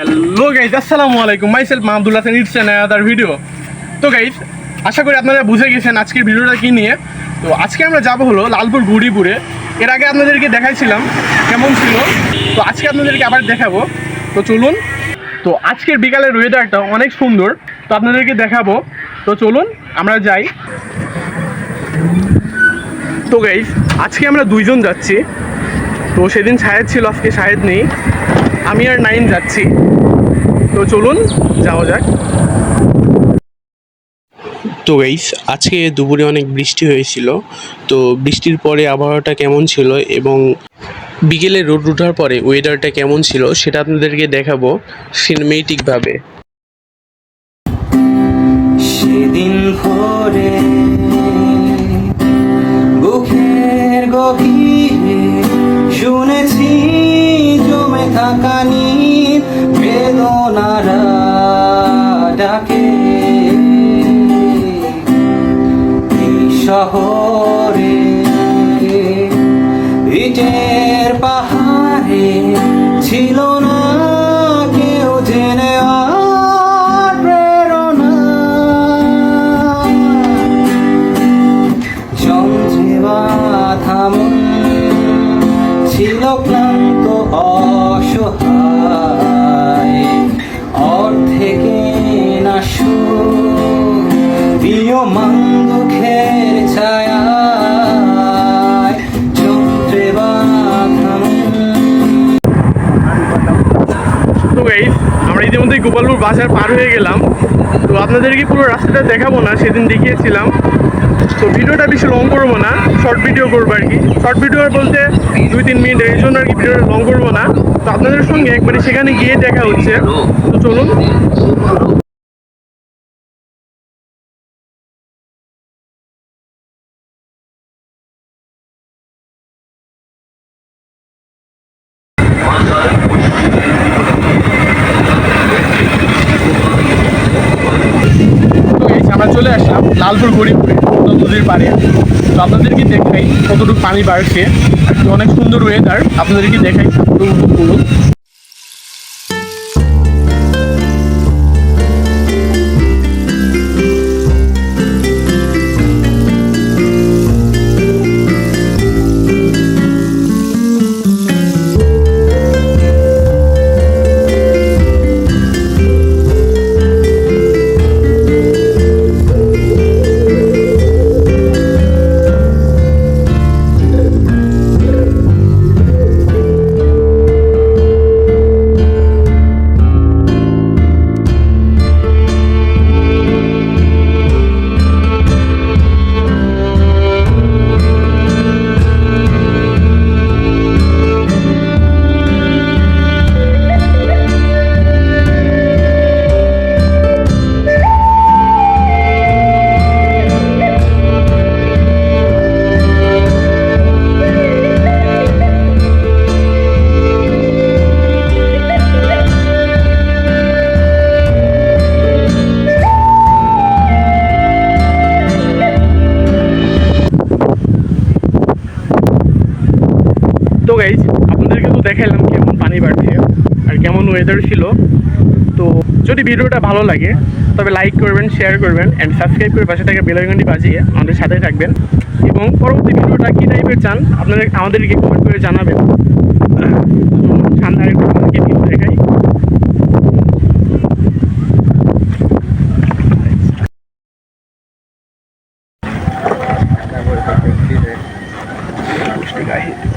Hello guys আসসালামু আলাইকুম। Myself Mahmudul Hasan it's other video তো গাইজ আশা করি আপনারা বুঝে গেছেন আজকের ভিডিওটা কী নিয়ে। তো, আজকে আমরা যাব হলো লালপুর গুড়িপুরে। এর আগে আপনাদেরকে দেখাইছিলাম কেমন ছিল। তো, আজকে আপনাদেরকে আবার দেখাবো। তো, চলুন। তো, আজকের বিকালের ওয়েদারটা অনেক সুন্দর। তো, আপনাদেরকে দেখাবো। তো, চলুন, আমরা যাই। তো গাইজ আজকে আমরা দুইজন যাচ্ছি। তো, সেদিন শাহেদ ছিল, আজকে শাহেদ নেই। আমি আর নাইন যাচ্ছি। তো চলুন যাওয়া যাক। তো গাইস আজকে দুপুরে অনেক বৃষ্টি হয়েছিল। তো বৃষ্টির পরে আবহাওয়াটা কেমন ছিল এবং বিকেলে রোদ ওঠার পরে ওয়েদারটা কেমন ছিল সেটা আপনাদেরকে দেখাবো সিনেমেটিকভাবে সেদিন ভোরে বুকের গভীরে শুনেছি থাকা নীল বেদনারা ডাকে। শহরে ইটের পাহাড়ে ছিল না কেউ জেনে প্রেরণা। যন্ত্রে বাধামন ছিল ক্লান্ত অসহায় অর্ধেকে না প্রিয় দুঃখের ইতিমধ্যে গোপালপুর বাজার পার হয়ে গেলাম। তো আপনাদেরকে পুরো রাস্তাটা দেখাবো না, সেদিন দেখিয়েছিলাম। তো ভিডিওটা বেশি লং করব না শর্ট ভিডিও করব আর কি। শর্ট ভিডিও বলতে দুই তিন মিনিট, এর জন্য আর কি ভিডিওটা লং করব না। তো আপনাদের সঙ্গে একবারে সেখানে গিয়ে দেখা হচ্ছে। তো চলুন এই আমরা চলে আসলাম লালপুর, গরিবপুরে নদীর পাড়ে তো আপনাদেরকে দেখাই কতটুকু পানি বাড়ছে। অনেক সুন্দর ওয়েদার আপনাদেরকে দেখাই পুরো। তো গাইজ আপনাদেরকে তো দেখাইলাম কেমন পানি বাড়ছে আর কেমন ওয়েদার ছিল। তো যদি ভিডিওটা ভালো লাগে তবে লাইক করবেন শেয়ার করবেন অ্যান্ড সাবস্ক্রাইব করে পাশে থাকা বেলাইকনটি বাজিয়ে আমাদের সাথে থাকবেন। এবং পরবর্তী ভিডিওটা কী টাইপের চান আপনাদের আমাদেরকে কমেন্ট করে জানাবেন। ঠান্ডা একটু দেখাই। গায়ে